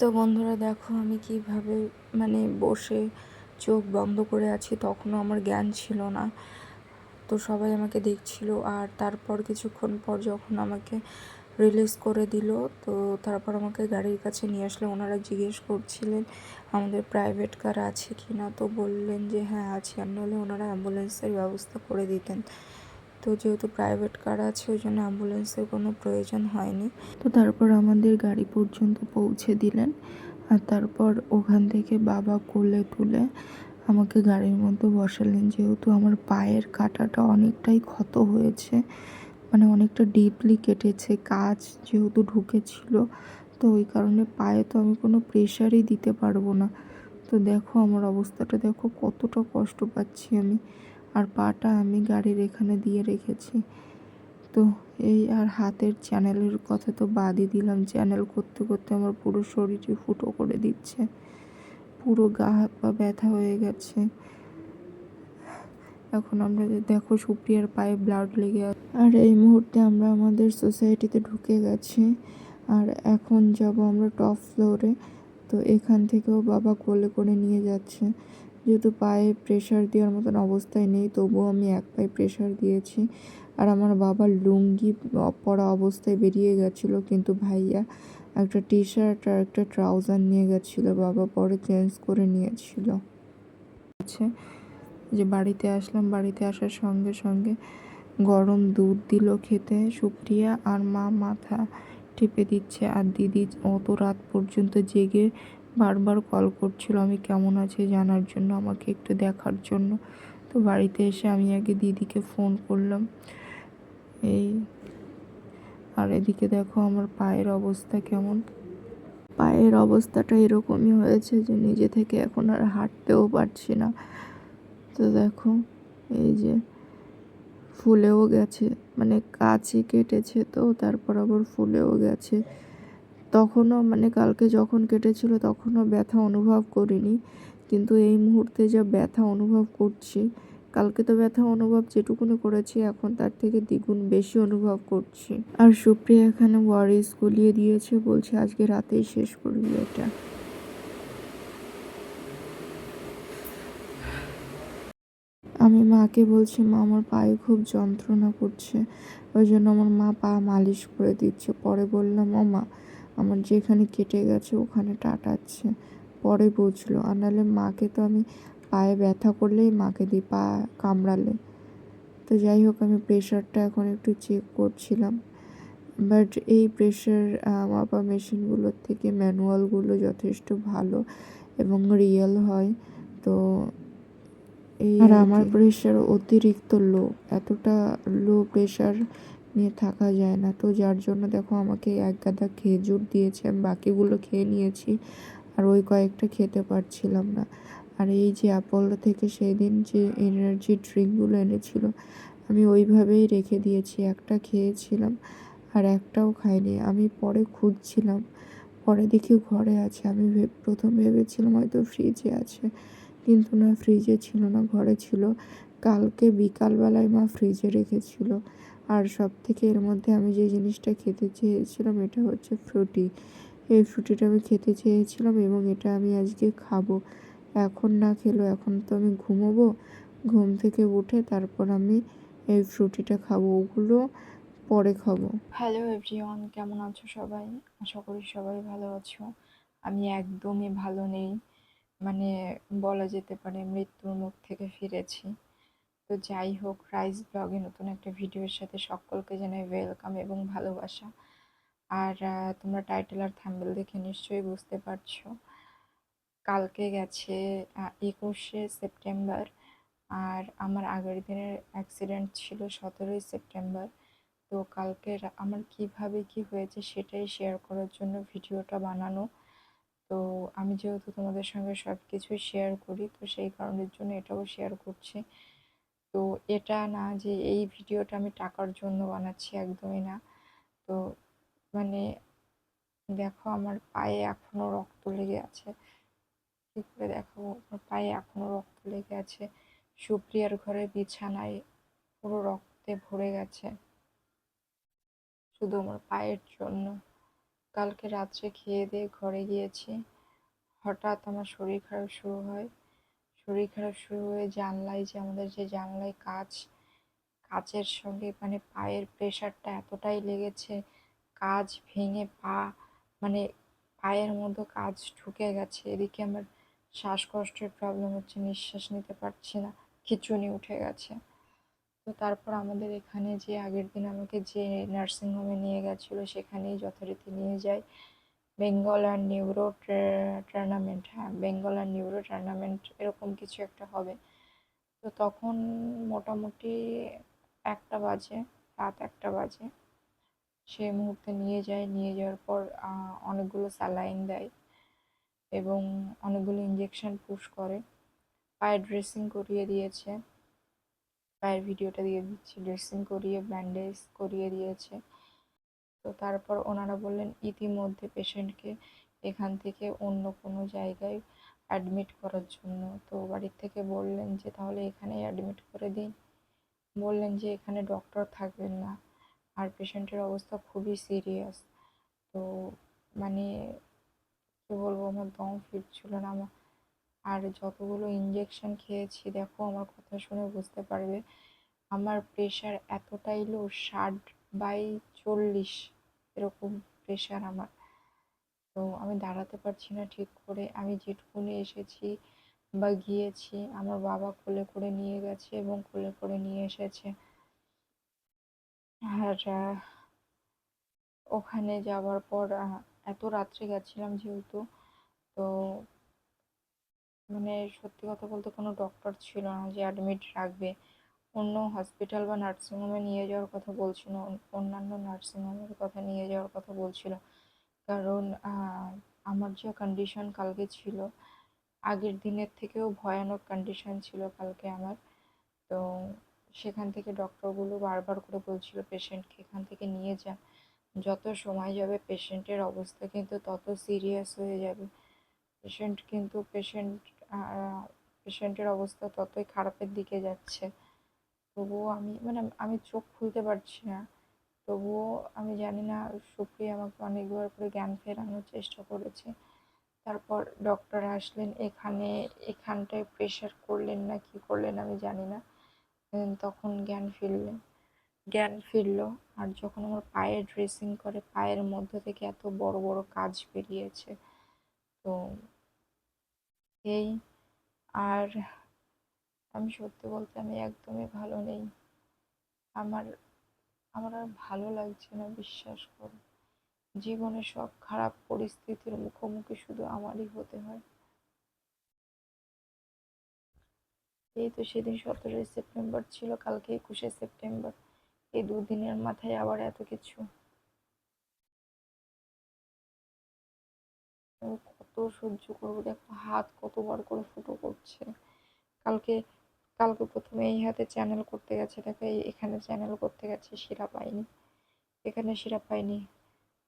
তো বন্ধুরা দেখো আমি কীভাবে মানে বসে চোখ বন্ধ করে আছি, তখনও আমার জ্ঞান ছিল না। তো সবাই আমাকে দেখছিল আর তারপর কিছুক্ষণ পর যখন আমাকে রিলিজ করে দিল, তো তারপর আমাকে গাড়ির কাছে নিয়ে আসলে। ওনারা জিজ্ঞেস করছিলেন, আমাদের প্রাইভেট কার আছে কি না তো বললেন যে হ্যাঁ আছে। আর নাহলে ওনারা অ্যাম্বুলেন্সের ব্যবস্থা করে দিতেন। তো যেহেতু প্রাইভেট কার আছে, ওই জন্য অ্যাম্বুলেন্সের কোনো প্রয়োজন হয়নি। তো তারপর আমাদের গাড়ি পর্যন্ত পৌঁছে দিলেন। আর তারপর ওখান থেকে বাবা কোলে তুলে আমাকে গাড়ির মধ্যে বসালেন। যেহেতু আমার পায়ের কাটাটা অনেকটাই ক্ষত হয়েছে মানে অনেকটা ডিপলি কেটেছে, কাজ যেহেতু ঢুকেছিল, তো ওই কারণে পায়ে তো আমি কোনো প্রেশারই দিতে পারব না। তো দেখো আমার অবস্থাটা, দেখো কতটা কষ্ট পাচ্ছি আমি। আর পাটা আমি গাড়ির এখানে দিয়ে রেখেছি। তো এই আর হাতের চ্যানেলের কথা তো বাদই দিলাম। চ্যানেল করতে করতে আমার পুরো শরীরে ফুটো করে দিচ্ছে। পুরো গা হাত পা ব্যথা হয়ে গেছে। এখন আমরা দেখো সুপ্রিয়ার পায়ে ব্লাড লেগে আর এই মুহূর্তে আমরা আমাদের সোসাইটিতে ঢুকে গেছি। আর এখন যাব আমরা টপ ফ্লোরে তো এখান থেকেও বাবা কোলে করে নিয়ে যাচ্ছে। যেহেতু পায়ে প্রেশার দেওয়ার মতন অবস্থায় নেই, তবুও আমি এক পায়ে প্রেশার দিয়েছি। আর আমার বাবা লুঙ্গি পরা অবস্থায় বেরিয়ে গেছিল, কিন্তু ভাইয়া একটা টি শার্ট আর একটা ট্রাউজার নিয়ে গেছিল, বাবা পরে চেঞ্জ করে নিয়েছিল। আছে যে বাড়িতে আসলাম, বাড়িতে আসার সঙ্গে সঙ্গে গরম দুধ দিল খেতে, সুপ্রিয়া আর মা মাথা টিপে দিচ্ছে, আর দিদি অত রাত পর্যন্ত জেগে বারবার কল করছিল, আমি কেমন আছি জানার জন্য, আমাকে একটু দেখার জন্য? তো বাড়িতে এসে আমি আগে দিদিকে ফোন করলাম। এই, আর এদিকে দেখো আমার পায়ের অবস্থা কেমন। পায়ের অবস্থাটা এরকমই হয়েছে যে নিজে থেকে এখন আর হাঁটতেও পারছি না। তো দেখো, এই যে ফুলেও গেছে মানে কাছে কেটেছে তো, তারপর আবার ফুলেও গেছে। তখনও মানে কালকে যখন কেটেছিল তখনও ব্যথা অনুভব করিনি। কিন্তু এই মুহূর্তে যা ব্যথা অনুভব করছি, কালকে তো ব্যথা অনুভব যেটুকুনি করেছি, এখন তার থেকে দ্বিগুণ বেশি অনুভব করছি। আর সুপ্রিয়া এখানে ওয়ারিস গুলিয়ে দিয়েছে বলছে, আজকে রাতেই শেষ করবি এটা। আমি মাকে বলছি, মা, আমার পায়ে খুব যন্ত্রণা করছে। ওই জন্য আমার মা পা মালিশ করে দিচ্ছে। পরে বললাম, ও মা আমার যেখানে কেটে গেছে ওখানে টাটাচ্ছে। পরে বুঝলো আর নাহলে মাকে তো আমি পায়ে ব্যথা করলেই মাকে দিই পা কামড়ালে। তো যাই হোক আমি প্রেশারটা এখন একটু চেক করছিলাম। বাট এই প্রেশার মাপা মেশিনগুলোর থেকে ম্যানুয়ালগুলো যথেষ্ট ভালো এবং রিয়েল হয়। তো এই আর আমার প্রেশার অতিরিক্ত লো এতটা লো প্রেশার নিয়ে থাকা যায় না। তো যার জন্য দেখো আমাকে এক গাদা খেজুর দিয়েছে, আমি বাকিগুলো খেয়ে নিয়েছি আর ওই কয়েকটা খেতে পারছিলাম না। আর এই যে অ্যাপোলো থেকে সেই দিন যে এনার্জি ড্রিঙ্কগুলো এনেছিল, আমি ওইভাবেই রেখে দিয়েছি। একটা খেয়েছিলাম আর একটাও খাইনি। আমি পরে খুঁজছিলাম, পরে দেখি ঘরে আছে। আমি প্রথম ভেবেছিলাম হয়তো ফ্রিজে আছে, কিন্তু না ফ্রিজে ছিল না, ঘরে ছিল। কালকে বিকালবেলায় মা ফ্রিজে রেখেছিল। আর সব থেকে এর মধ্যে আমি যে জিনিসটা খেতে চেয়েছিলাম, এটা হচ্ছে ফ্রুটি। এই ফ্রুটিটা আমি খেতে চেয়েছিলাম এবং এটা আমি আজকে খাব। এখন না খেলো এখন তো আমি ঘুমোবো। ঘুম থেকে উঠে তারপর আমি এই ফ্রুটিটা খাব, ওগুলো পরে খাব। হ্যালো এভরিওয়ান কেমন আছো সবাই? আশা করি সবাই ভালো আছো। আমি একদমই ভালো নেই। মানে বলা যেতে পারে মৃত্যুর মুখ থেকে ফিরেছি। তো যাই হোক রাইস ব্লগে নতুন একটা ভিডিওর সাথে সকলকে জানাই ওয়েলকাম এবং ভালোবাসা। আর তোমরা টাইটেল আর থ্যাম্বেল দেখে নিশ্চয়ই বুঝতে পারছ। কালকে গেছে একুশে সেপ্টেম্বর আর আমার আগের দিনের অ্যাক্সিডেন্ট ছিল সতেরোই সেপ্টেম্বর তো কালকে আমার কীভাবে কি হয়েছে সেটাই শেয়ার করার জন্য ভিডিওটা বানানো। তো আমি যেহেতু তোমাদের সঙ্গে সব কিছুই শেয়ার করি, তো সেই কারণের জন্য এটাও শেয়ার করছি। তো এটা না যে এই ভিডিওটা আমি টাকার জন্য বানাচ্ছি একদমই না। তো মানে দেখো আমার পায়ে এখনও রক্ত লেগে আছে। কী করে দেখো, আমার পায়ে এখনও রক্ত লেগে আছে। সুপ্রিয়ার ঘরে বিছানায় পুরো রক্তে ভরে গেছে। শুধু আমার পায়ের জন্য। কালকে রাত্রে খেয়ে দিয়ে ঘরে গিয়েছি। হঠাৎ আমার শরীর খারাপ শুরু হয়। শরীর খারাপ শুরু হয়ে জানলায় যে আমাদের যে জানলায় কাজ কাজের সঙ্গে মানে পায়ের প্রেশারটা এতটাই লেগেছে কাজ ভেঙে পা মানে পায়ের মধ্যে কাজ ঢুকে গেছে, এদিকে আমার শ্বাসকষ্টের প্রবলেম হচ্ছে, নিঃশ্বাস নিতে পারছি না, খিঁচুনি উঠে গেছে। তো তারপর আমাদের এখানে যে আগের দিন আমাকে যে নার্সিংহোমে নিয়ে গেছিল, সেখানেই যথারীতি নিয়ে যাই। বেঙ্গল আর নিউরো টুর্নামেন্ট হ্যাঁ বেঙ্গল আর নিউরো টুর্নামেন্ট এরকম কিছু একটা হবে। তো তখন মোটামুটি একটা বাজে, রাত একটা বাজে। সেই মুহূর্তে নিয়ে যায়, নিয়ে যাওয়ার পর অনেকগুলো স্যালাইন দেয় এবং অনেকগুলো ইঞ্জেকশন পুশ করে। পায়ে ড্রেসিং করিয়ে দিয়েছে। পায়ের ভিডিওটা দিয়ে দিচ্ছি। ড্রেসিং করিয়ে ব্যান্ডেজ করিয়ে দিয়েছে। তো তারপর ওনারা বললেন, ইতিমধ্যে পেশেন্টকে এখান থেকে অন্য কোনো জায়গায় অ্যাডমিট করার জন্য। তো বাড়ির থেকে বললেন যে, তাহলে এখানেই অ্যাডমিট করে দিন। বললেন যে, এখানে ডক্টর থাকবেন না। আর পেশেন্টের অবস্থা খুবই সিরিয়াস তো মানে কী বলব, আমার দম ফিরছিল না আমার। আর যতগুলো ইঞ্জেকশন খেয়েছি, দেখো, আমার কথা শুনে বুঝতে পারবে, আমার প্রেশার এতটাই লো ষাট বাই চল্লিশ এরকম প্রেশার আমার। তো আমি দাঁড়াতে পারছি না ঠিক করে। আমি যেটুকুনি এসেছি বা গিয়েছি, আমার বাবা কোলে করে নিয়ে গেছে এবং কোলে করে নিয়ে এসেছে। আর ওখানে যাওয়ার পর এত রাত্রে গেছিলাম যেহেতু, তো মানে সত্যি কথা বলতে কোনো ডক্টর ছিল না যে অ্যাডমিট রাখবে। অন্য হসপিটাল বা নার্সিংহোমে নিয়ে যাওয়ার কথা বলছিল, অন্যান্য নার্সিংহোমের কথা নিয়ে যাওয়ার কথা বলছিল। কারণ আমার যে কন্ডিশন কালকে ছিল, আগের দিনের থেকেও ভয়ানক কন্ডিশন ছিল কালকে আমার। তো সেখান থেকে ডক্টরগুলো বারবার করে বলছিল পেশেন্টকে এখান থেকে নিয়ে যা। যত সময় যাবে পেশেন্টের অবস্থা কিন্তু তত সিরিয়াস হয়ে যাবে। পেশেন্ট কিন্তু পেশেন্ট পেশেন্টের অবস্থা ততই খারাপের দিকে যাচ্ছে। তবুও আমি মানে আমি চোখ খুলতে পারছি না। তবুও আমি জানি না, সুপ্রিয়া আমাকে অনেকবার করে জ্ঞান ফেরানোর চেষ্টা করেছে। তারপর ডক্টর আসলেন, এখানে, এখানটায় প্রেশার করলেন না, কি করলেন আমি জানি না। তখন জ্ঞান ফিরলেন জ্ঞান ফিরলো। আর যখন আমার পায়ে ড্রেসিং করে, পায়ের মধ্যে থেকে এত বড় বড় কাজ বেরিয়েছে। তো এই, আর আমি সত্যি বলতে আমি একদমই ভালো নেই। আমার আমার আর ভালো লাগছে না, বিশ্বাস করো। জীবনে সব খারাপ পরিস্থিতির মুখোমুখি শুধু আমারই হতে হয়। এই তো সেদিন সতেরোই সেপ্টেম্বর ছিল, কালকে একুশে সেপ্টেম্বর। এই দুদিনের মাথায় আবার এত কিছু। কত সহ্য করব, দেখো হাত কতবার করে ফুটো করছে। কালকে কালকে প্রথমে এই হাতে চ্যানেল করতে গেছে, দেখো এখানে চ্যানেল করতে গেছে শিরা পাইনি এখানে শিরা পাইনি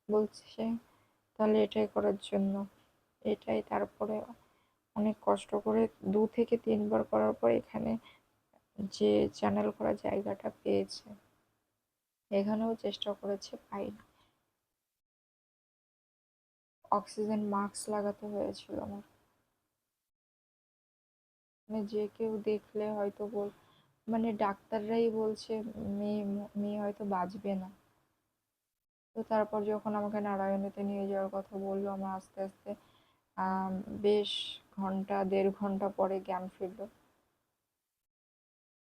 বলছে তাহলে এটাই করার জন্য। এটাই তারপরে অনেক কষ্ট করে দু থেকে তিনবার করার পর এখানে যে চ্যানেল করার জায়গাটা পেয়েছে, এখানেও চেষ্টা করেছে পাইনি অক্সিজেন মাস্ক লাগাতে হয়েছিল আমার। মানে যে কেউ দেখলে হয়তো বল মানে ডাক্তাররাই বলছে, মেয়ে মেয়ে হয়তো বাঁচবে না। তো তারপর যখন আমাকে নারায়ণীতে নিয়ে যাওয়ার কথা বলল, আমার আস্তে আস্তে বেশ ঘণ্টা, দেড় ঘণ্টা পরে জ্ঞান ফিরলো।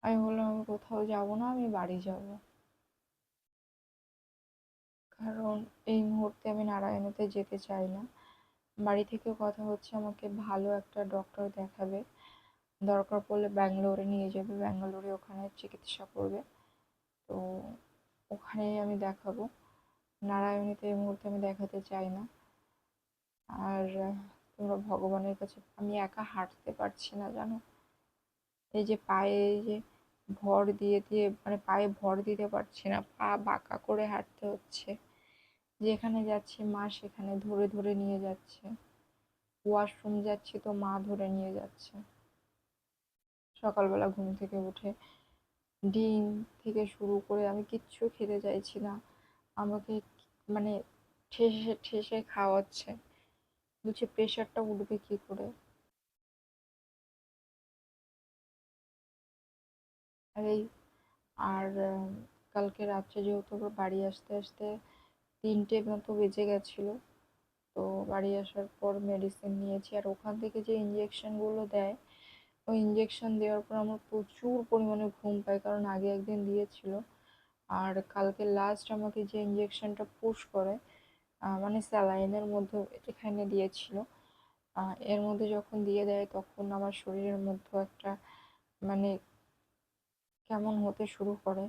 আমি বললাম, আমি কোথাও যাব না, আমি বাড়ি যাব। কারণ এই মুহূর্তে আমি নারায়ণীতে যেতে চাই না। বাড়ি থেকে কথা হচ্ছে, আমাকে ভালো একটা ডক্টর দেখাবে। দরকার পড়লে ব্যাঙ্গালোরে নিয়ে যাবে। ব্যাঙ্গালোরে ওখানে চিকিৎসা করবে। তো ওখানেই আমি দেখাবো। নারায়ণীতে এই মুহূর্তে আমি দেখাতে চাই না। আর তোমরা ভগবানের কাছে, আমি একা হাঁটতে পারছি না, জানো? এই যে পায়ে যে ভর দিয়ে দিয়ে মানে পায়ে ভর দিতে পারছি না, পা বাঁকা করে হাঁটতে হচ্ছে। যেখানে যাচ্ছি, মা সেখানে ধরে ধরে নিয়ে যাচ্ছে। ওয়াশরুম যাচ্ছি তো মা ধরে নিয়ে যাচ্ছে। সকালবেলা ঘুম থেকে উঠে ডিম থেকে শুরু করে আমি কিচ্ছু খেতে চাইছি না। আমাকে মানে ঠেসে ঠেসে খাওয়াচ্ছে। বলছে প্রেশারটা উঠবে কি করে? আর এই, আর কালকে রাত্রে যেহেতু বাড়ি আসতে আসতে তিনটে মতো বেজে গেছিল, তো বাড়ি আসার পর মেডিসিন নিয়েছি। আর ওখান থেকে যে ইঞ্জেকশনগুলো দেয় ওই ইঞ্জেকশন দেওয়ার পর আমার প্রচুর পরিমাণে ঘুম পায়, কারণ আগে একদিন দিয়েছিল। আর কালকে লাস্ট আমাকে যে ইঞ্জেকশনটা পুশ করে মানে স্যালাইনের মধ্যে এখানে দিয়েছিল এর মধ্যে যখন দিয়ে দেয় তখন আমার শরীরের মধ্যে একটা মানে কেমন হতে শুরু করে।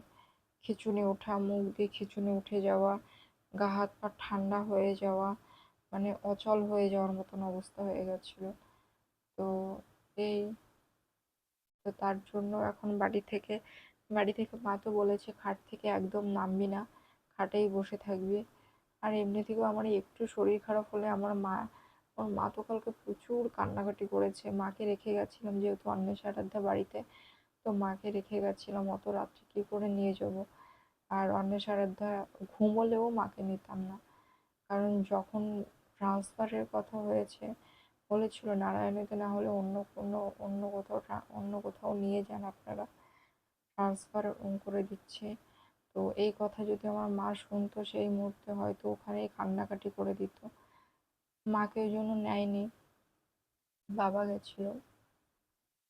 খিঁচুনি ওঠা, মুখ দিয়ে খিঁচুনি উঠে যাওয়া, গা হাত পা ঠান্ডা হয়ে যাওয়া মানে অচল হয়ে যাওয়ার মতন অবস্থা হয়ে গেছিল। তো এই তো তার জন্য এখন বাড়ি থেকে বাড়ি থেকে মা তো বলেছে খাট থেকে একদম নামবি না, খাটেই বসে থাকবি। আর এমনি থেকেও আমার একটু শরীর খারাপ হলে আমার মা আমার মা তো কালকে প্রচুর কান্নাকাটি করেছে। মাকে রেখে গেছিলাম যেহেতু অন্বেষা আরাধ্যা বাড়িতে, তো মাকে রেখে গেছিলাম অত রাত্রে কী করে নিয়ে যাব? আর অন্বেষা আরাধ্যা ঘুমোলেও মাকে নিতাম না। কারণ যখন ট্রান্সফারের কথা হয়েছে বলেছিল নারায়ণীতে না হলে অন্য কোনো, অন্য কোথাও অন্য কোথাও নিয়ে যান আপনারা। ট্রান্সফার করে দিচ্ছে। তো এই কথা যদি আমার মা শুনতো, সেই মুহূর্তে হয়তো ওখানেই কান্নাকাটি করে দিত। মাকে ওই জন্য নেয়নি। বাবা গেছিল।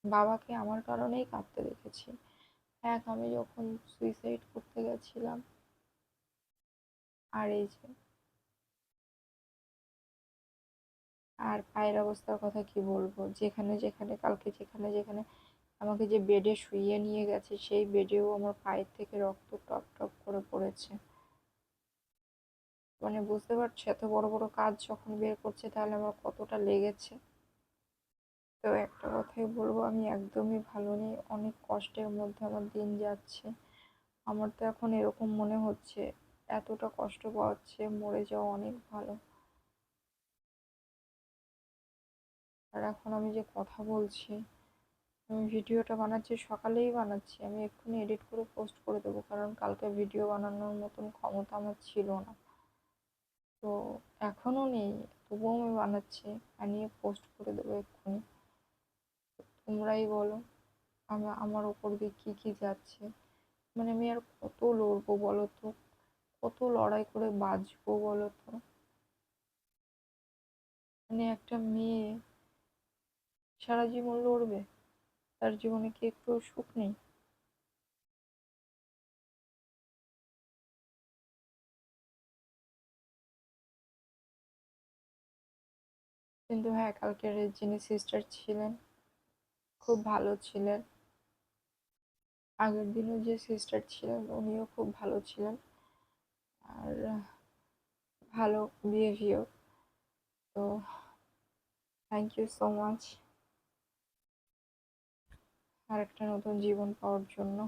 বাবাকে আমার কারণেই কাঁদতে দেখেছি। এক আমি যখন সুইসাইড করতে গেছিলাম, আর এই যে আর পায়ের অবস্থার কথা কি বলব? যেখানে যেখানে, কালকে যেখানে যেখানে আমাকে যে বেডে শুইয়ে নিয়ে গেছে, সেই বেডেও আমার পায়ের থেকে রক্ত টপ টপ করে পড়েছে। মানে বুঝতে পারছ? এত বড় বড় কাজ যখন বের করছে, তাহলে আমার কতটা লেগেছে? তো একটা কথাই বলব, আমি একদমই ভালো নেই। অনেক কষ্টের মধ্যে আমার দিন যাচ্ছে। আমার তো এখন এরকম মনে হচ্ছে, এতটা কষ্ট পাচ্ছে মরে যাওয়া অনেক ভালো। আর এখন আমি যে কথা বলছি, আমি ভিডিওটা বানাচ্ছি, সকালেই বানাচ্ছি। আমি এক্ষুনি এডিট করে পোস্ট করে দেবো, কারণ কালকে ভিডিও বানানোর মতন ক্ষমতা আমার ছিল না। তো এখনও নেই, তবুও আমি বানাচ্ছি, বানিয়ে পোস্ট করে দেবো এক্ষুনি। তোমরাই বলো আমার আমার ওপর দিয়ে কী কী যাচ্ছে? মানে আমি আর কত লড়বো বলো তো কত লড়াই করে বাঁচবো বলো তো মানে একটা মেয়ে সারা জীবন লড়বে, তার জীবনে কি একটু সুখ নেই? কিন্তু হ্যাঁ কালকের যিনি সিস্টার ছিলেন, খুব ভালো ছিলেন। আগের দিনও যে সিস্টার ছিলেন, উনিও খুব ভালো ছিলেন। আর ভালো বিহেভিয়ার তো থ্যাংক ইউ সো মাচ আর একটা নতুন জীবন পাওয়ার জন্য,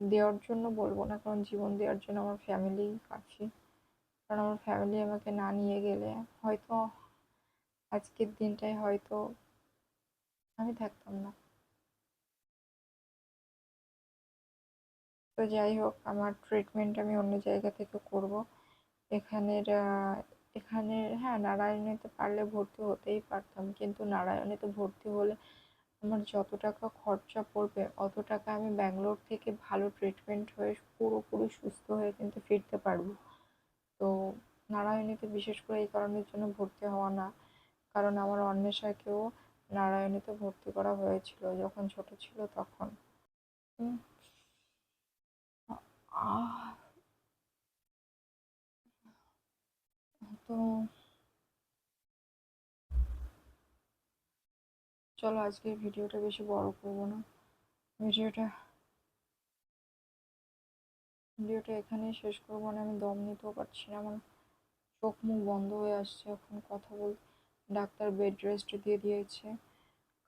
দেওয়ার জন্য বলব না, কারণ জীবন দেওয়ার জন্য আমার ফ্যামিলি কাফি কারণ আমার ফ্যামিলি আমাকে না নিয়ে গেলে হয়তো আজকের দিনটায় হয়তো আমি থাকতাম না। তো যাই হোক, আমার ট্রিটমেন্ট আমি অন্য জায়গা থেকে করব। এখানের এখানের হ্যাঁ তো পারলে ভর্তি হতেই পারতাম, কিন্তু নারায়ণে তো ভর্তি হলে আমার যত টাকা খরচা পড়বে, অত টাকা আমি ব্যাঙ্গালোর থেকে ভালো ট্রিটমেন্ট হয়ে পুরোপুরি সুস্থ হয়ে কিন্তু ফিরতে পারব। তো নারায়ণীতে বিশেষ করে এই কারণের জন্য ভর্তি হওয়া না, কারণ আমার অন্বেষাকেও নারায়ণীতে ভর্তি করা হয়েছিল যখন ছোট ছিল তখন। তো চলো আজকে ভিডিওটা বেশি বড় করব না। ভিডিওটা ভিডিওটা এখানেই শেষ করব না, আমি দম নিতেও পারছি না, আমার চোখ মুখ বন্ধ হয়ে আসছে, এখন কথা বল, ডাক্তার বেড রেস্ট দিয়ে দিয়েছে,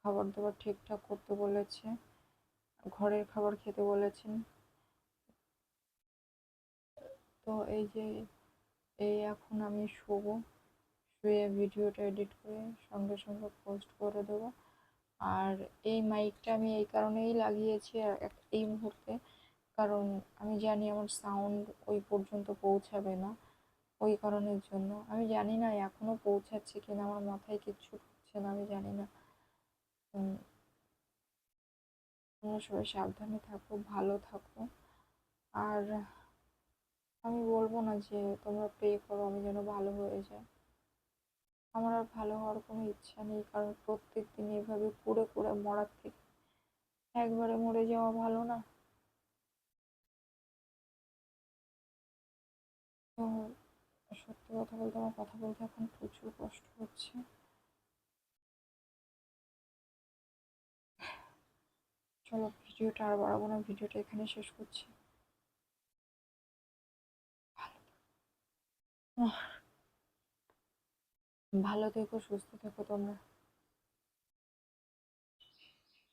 খাবার দাবার ঠিকঠাক করতে বলেছে, ঘরের খাবার খেতে বলেছেন। তো এই যে, এই এখন আমি শোবো, শুয়ে ভিডিওটা এডিট করে সঙ্গে সঙ্গে পোস্ট করে দেবো। আর এই মাইকটা আমি এই কারণেই লাগিয়েছি এই মুহূর্তে। কারণ আমি জানি আমার সাউন্ড ওই পর্যন্ত পৌঁছাবে না, ওই কারণের জন্য। আমি জানি না এখনও পৌঁছাচ্ছে কিনা, আমার মাথায় কিচ্ছু ঢুকছে না, আমি জানি না। তোমরা সবাই সাবধানে থাকো, ভালো থাকো। আর আমি বলব না যে তোমরা প্রে করো, আমি যেন ভালো হয়ে যাই। আমার আর ভালো হওয়ার কোনো ইচ্ছা নেই কারণ প্রত্যেক দিন এভাবে কুড়ে কুড়ে মরার থেকে একবারে মরে যাওয়া ভালো না। তো সত্যি কথা বলতে আমার কথা বলতে এখন প্রচুর কষ্ট হচ্ছে। চলো ভিডিওটা আর বাড়াবো না ভিডিওটা এখানে শেষ করছি। আহ, ভালো থেকো সুস্থ থেকো তোমরা।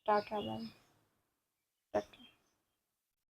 Tata bye tata.